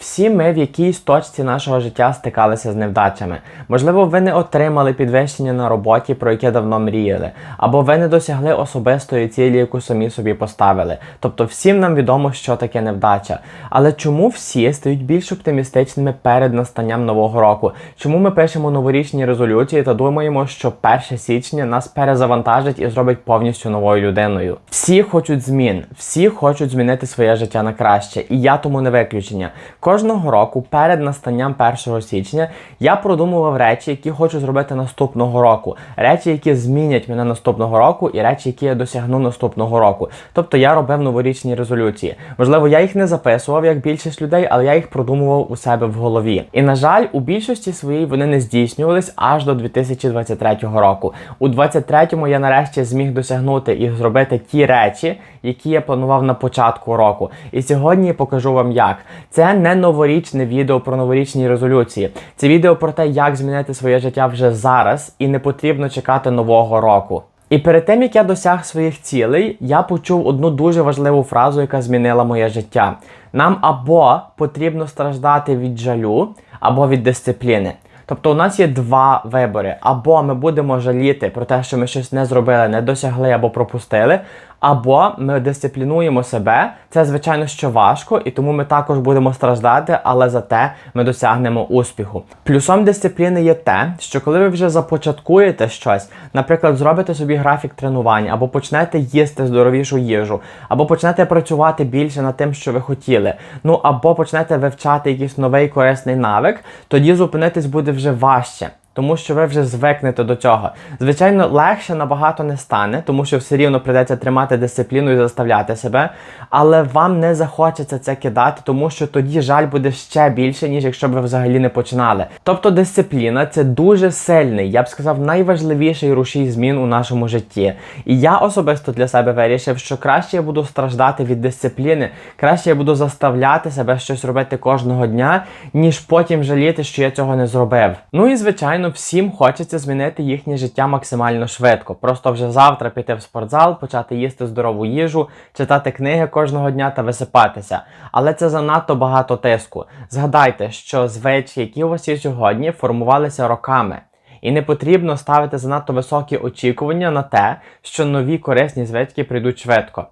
Всі ми в якійсь точці нашого життя стикалися з невдачами. Можливо, ви не отримали підвищення на роботі, про яке давно мріяли, або ви не досягли особистої цілі, яку самі собі поставили. Тобто, всім нам відомо, що таке невдача. Але чому всі стають більш оптимістичними перед настанням нового року? Чому ми пишемо новорічні резолюції та думаємо, що 1 січня нас перезавантажить і зробить повністю новою людиною? Всі хочуть змін, всі хочуть змінити своє життя на краще, і я тому не виключення. Кожного року перед настанням 1 січня я продумував речі, які хочу зробити наступного року. Речі, які змінять мене наступного року, і речі, які я досягну наступного року. Тобто я робив новорічні резолюції. Можливо, я їх не записував як більшість людей, але я їх продумував у себе в голові. І на жаль, у більшості своїй вони не здійснювались аж до 2023 року. У 23-му я нарешті зміг досягнути і зробити ті речі, які я планував на початку року. І сьогодні я покажу вам як. Це не новорічне відео про новорічні резолюції. Це відео про те, як змінити своє життя вже зараз, і не потрібно чекати нового року. І перед тим як я досяг своїх цілей, я почув одну дуже важливу фразу, яка змінила моє життя. Нам або потрібно страждати від жалю, або від дисципліни. Тобто у нас є два вибори: або ми будемо жаліти про те, що ми щось не зробили, не досягли або пропустили, або ми дисциплінуємо себе. Це звичайно що важко, і тому ми також будемо страждати, але зате ми досягнемо успіху. Плюсом дисципліни є те, що коли ви вже започаткуєте щось, наприклад, зробите собі графік тренувань, або почнете їсти здоровішу їжу, або почнете працювати більше над тим, що ви хотіли, ну або почнете вивчати якийсь новий корисний навик, тоді зупинитись буде вже важче. Тому що ви вже звикнете до цього. Звичайно, легше набагато не стане, тому що все рівно прийдеться тримати дисципліну і заставляти себе. Але вам не захочеться це кидати, тому що тоді жаль буде ще більше, ніж якщо б ви взагалі не починали. Тобто дисципліна це дуже сильний, я б сказав, найважливіший рушій змін у нашому житті. І я особисто для себе вирішив, що краще я буду страждати від дисципліни, краще я буду заставляти себе щось робити кожного дня, ніж потім жаліти, що я цього не зробив. Ну і звичайно, всім хочеться змінити їхнє життя максимально швидко. Просто вже завтра піти в спортзал, почати їсти здорову їжу, читати книги кожного дня та висипатися. Але це занадто багато тиску. Згадайте, що звички, які у вас є сьогодні, формувалися роками. І не потрібно ставити занадто високі очікування на те, що нові корисні звички прийдуть швидко.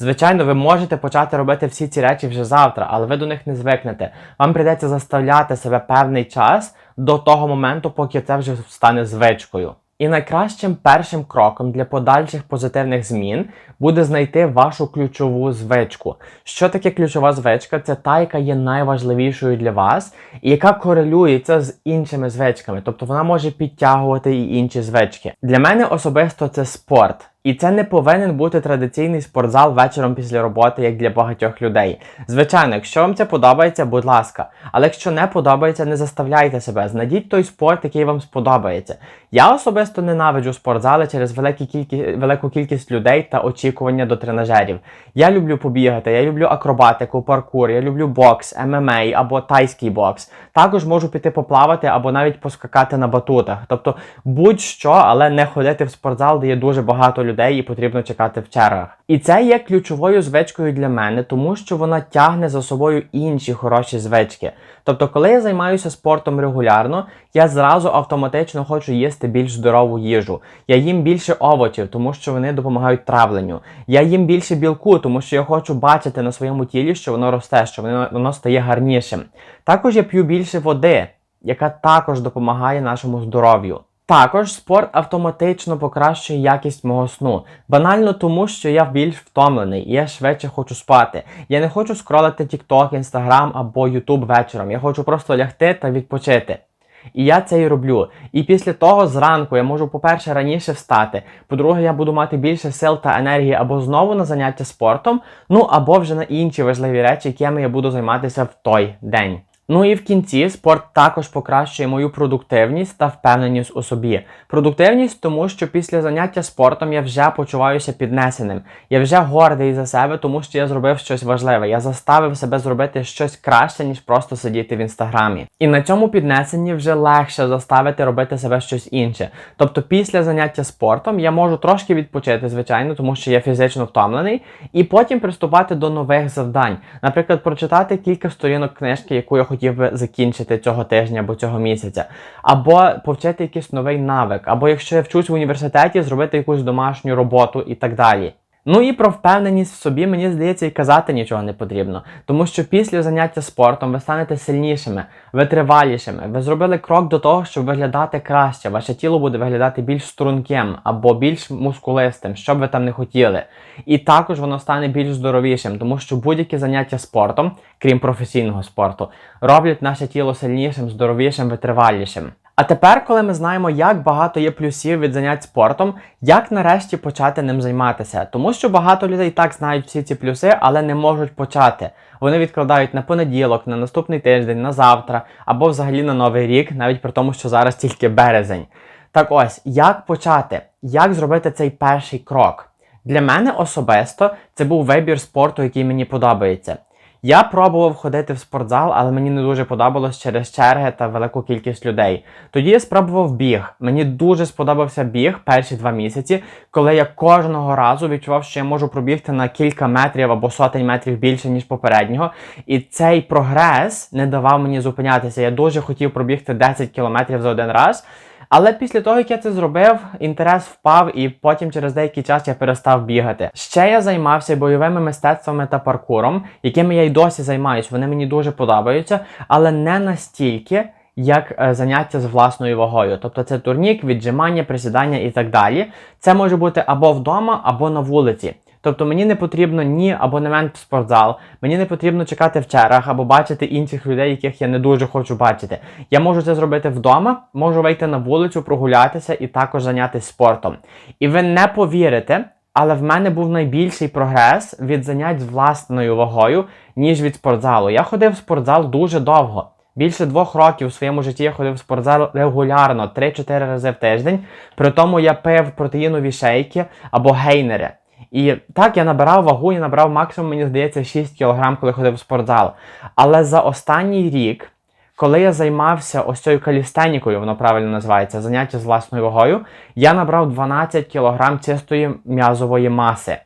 Звичайно, ви можете почати робити всі ці речі вже завтра, але ви до них не звикнете. Вам прийдеться заставляти себе певний час до того моменту, поки це вже стане звичкою. І найкращим першим кроком для подальших позитивних змін буде знайти вашу ключову звичку. Що таке ключова звичка? Це та, яка є найважливішою для вас, і яка корелюється з іншими звичками. Тобто вона може підтягувати і інші звички. Для мене особисто це спорт. І це не повинен бути традиційний спортзал вечором після роботи, як для багатьох людей. Звичайно, якщо вам це подобається, будь ласка. Але якщо не подобається, не заставляйте себе. Знайдіть той спорт, який вам сподобається. Я особисто ненавиджу спортзали через великі кількість, велику кількість людей та очікування до тренажерів. Я люблю побігати, я люблю акробатику, паркур, я люблю бокс, ММА або тайський бокс. Також можу піти поплавати або навіть поскакати на батутах. Тобто будь-що, але не ходити в спортзал, де є дуже багато людей і потрібно чекати в чергах. І це є ключовою звичкою для мене, тому що вона тягне за собою інші хороші звички. Тобто, коли я займаюся спортом регулярно, я зразу автоматично хочу їсти більш здорову їжу. Я їм більше овочів, тому що вони допомагають травленню. Я їм більше білку, тому що я хочу бачити на своєму тілі, що воно росте, що воно, воно стає гарнішим. Також я п'ю більше води, яка також допомагає нашому здоров'ю. Також спорт автоматично покращує якість мого сну. Банально тому, що я більш втомлений і я швидше хочу спати. Я не хочу скролити TikTok, Instagram або YouTube вечором. Я хочу просто лягти та відпочити. І я це і роблю. І після того зранку я можу, по-перше, раніше встати. По-друге, я буду мати більше сил та енергії або знову на заняття спортом, ну або вже на інші важливі речі, якими я буду займатися в той день. Ну і в кінці спорт також покращує мою продуктивність та впевненість у собі. Продуктивність, тому що після заняття спортом я вже почуваюся піднесеним. Я вже гордий за себе, тому що я зробив щось важливе. Я заставив себе зробити щось краще, ніж просто сидіти в інстаграмі. І на цьому піднесенні вже легше заставити робити себе щось інше. Тобто, після заняття спортом я можу трошки відпочити, звичайно, тому що я фізично втомлений, і потім приступати до нових завдань. Наприклад, прочитати кілька сторінок книжки, яку я хотів би закінчити цього тижня або цього місяця, або повчити якийсь новий навик, або якщо я вчусь в університеті, зробити якусь домашню роботу і так далі. Ну і про впевненість в собі, мені здається, і казати нічого не потрібно, тому що після заняття спортом ви станете сильнішими, витривалішими. Ви зробили крок до того, щоб виглядати краще. Ваше тіло буде виглядати більш струнким або більш мускулистим, що б ви там не хотіли. І також воно стане більш здоровішим, тому що будь-які заняття спортом, крім професійного спорту, роблять наше тіло сильнішим, здоровішим, витривалішим. А тепер, коли ми знаємо, як багато є плюсів від занять спортом, як нарешті почати ним займатися? Тому що багато людей так знають всі ці плюси, але не можуть почати. Вони відкладають на понеділок, на наступний тиждень, на завтра або взагалі на новий рік, навіть при тому, що зараз тільки березень. Так ось, як почати? Як зробити цей перший крок? Для мене особисто це був вибір спорту, який мені подобається. Я пробував ходити в спортзал, але мені не дуже подобалось через черги та велику кількість людей. Тоді я спробував біг. Мені дуже сподобався біг перші два місяці, коли я кожного разу відчував, що я можу пробігти на кілька метрів або сотень метрів більше, ніж попереднього. І цей прогрес не давав мені зупинятися. Я дуже хотів пробігти 10 кілометрів за один раз. Але після того, як я це зробив, інтерес впав, і потім через деякий час я перестав бігати. Ще я займався бойовими мистецтвами та паркуром, якими я й досі займаюсь. Вони мені дуже подобаються, але не настільки. Як е, заняття з власною вагою, тобто це турнік, віджимання, присідання і так далі. Це може бути або вдома, або на вулиці. Тобто мені не потрібно ні абонемент в спортзал, мені не потрібно чекати в чергах або бачити інших людей, яких я не дуже хочу бачити. Я можу це зробити вдома, можу вийти на вулицю, прогулятися і також зайнятися спортом. І ви не повірите, але в мене був найбільший прогрес від занять з власною вагою, ніж від спортзалу. Я ходив в спортзал дуже довго. Більше двох років у своєму житті я ходив в спортзал регулярно, 3-4 рази в тиждень. При тому я пив протеїнові шейки або гейнери. І так, я набирав вагу, я набрав максимум, мені здається, 6 кг, коли ходив в спортзал. Але за останній рік, коли я займався ось цією калістенікою, воно правильно називається, заняття з власною вагою, я набрав 12 кг чистої м'язової маси.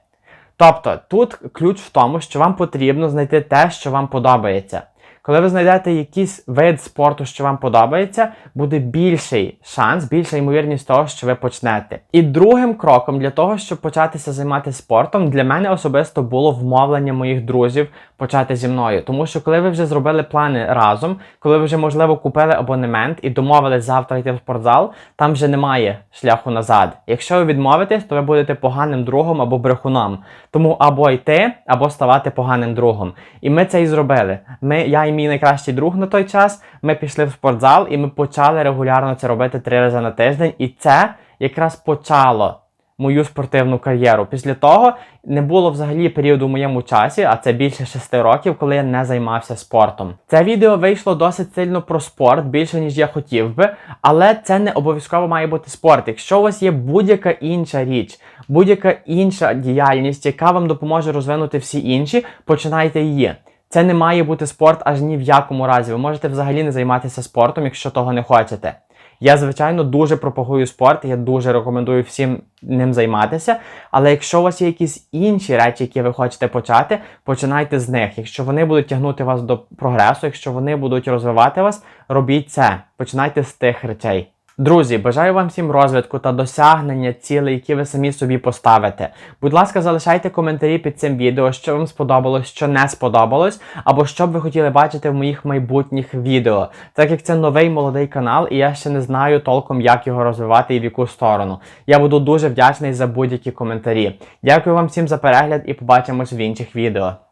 Тобто тут ключ в тому, що вам потрібно знайти те, що вам подобається. Коли ви знайдете якийсь вид спорту, що вам подобається, буде більший шанс, більша ймовірність того, що ви почнете. І другим кроком для того, щоб початися займатися спортом, для мене особисто було вмовлення моїх друзів почати зі мною. Тому що коли ви вже зробили плани разом, коли ви вже, можливо, купили абонемент і домовились завтра йти в спортзал, там вже немає шляху назад. Якщо ви відмовитесь, то ви будете поганим другом або брехуном. Тому або йти, або ставати поганим другом. І ми це і зробили. Ми, я і мій найкращий друг на той час, ми пішли в спортзал і ми почали регулярно це робити три рази на тиждень. І це якраз почало мою спортивну кар'єру. Після того не було взагалі періоду в моєму часі, а це більше шести років, коли я не займався спортом. Це відео вийшло досить сильно про спорт, більше ніж я хотів би, але це не обов'язково має бути спорт. Якщо у вас є будь-яка інша річ, будь-яка інша діяльність, яка вам допоможе розвинути всі інші, починайте її. Це не має бути спорт аж ні в якому разі. Ви можете взагалі не займатися спортом, якщо того не хочете. Я, звичайно, дуже пропагую спорт, я дуже рекомендую всім ним займатися. Але якщо у вас є якісь інші речі, які ви хочете почати, починайте з них. Якщо вони будуть тягнути вас до прогресу, якщо вони будуть розвивати вас, робіть це. Починайте з тих речей. Друзі, бажаю вам всім розвитку та досягнення цілей, які ви самі собі поставите. Будь ласка, залишайте коментарі під цим відео, що вам сподобалось, що не сподобалось, або що б ви хотіли бачити в моїх майбутніх відео. Так як це новий молодий канал, і я ще не знаю толком, як його розвивати і в яку сторону. Я буду дуже вдячний за будь-які коментарі. Дякую вам всім за перегляд і побачимось в інших відео.